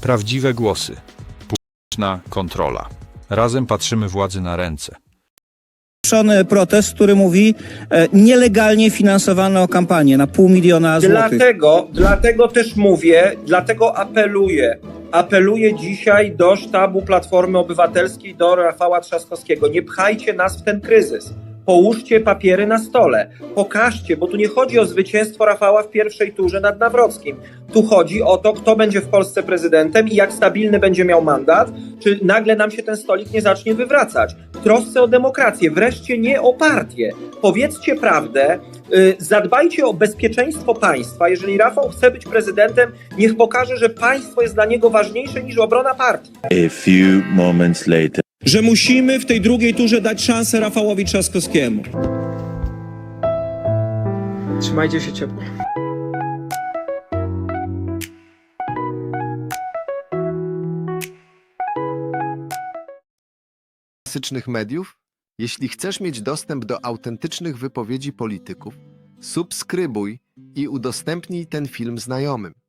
Prawdziwe głosy. Publiczna kontrola. Razem patrzymy władzy na ręce. Protest, który mówi e, nielegalnie finansowano kampanię na pół miliona złotych. Dlatego, dlatego też mówię, dlatego apeluję. Apeluję dzisiaj do sztabu Platformy Obywatelskiej, do Rafała Trzaskowskiego. Nie pchajcie nas w ten kryzys. Połóżcie papiery na stole. Pokażcie, bo tu nie chodzi o zwycięstwo Rafała w pierwszej turze nad Nawrockim. Tu chodzi o to, kto będzie w Polsce prezydentem i jak stabilny będzie miał mandat, czy nagle nam się ten stolik nie zacznie wywracać. W trosce o demokrację, wreszcie nie o partię. Powiedzcie prawdę, y, zadbajcie o bezpieczeństwo państwa. Jeżeli Rafał chce być prezydentem, niech pokaże, że państwo jest dla niego ważniejsze niż obrona partii. A few moments later. Że musimy w tej drugiej turze dać szansę Rafałowi Trzaskowskiemu. Trzymajcie się ciepło. klasycznych mediów? Jeśli chcesz mieć dostęp do autentycznych wypowiedzi polityków, subskrybuj i udostępnij ten film znajomym.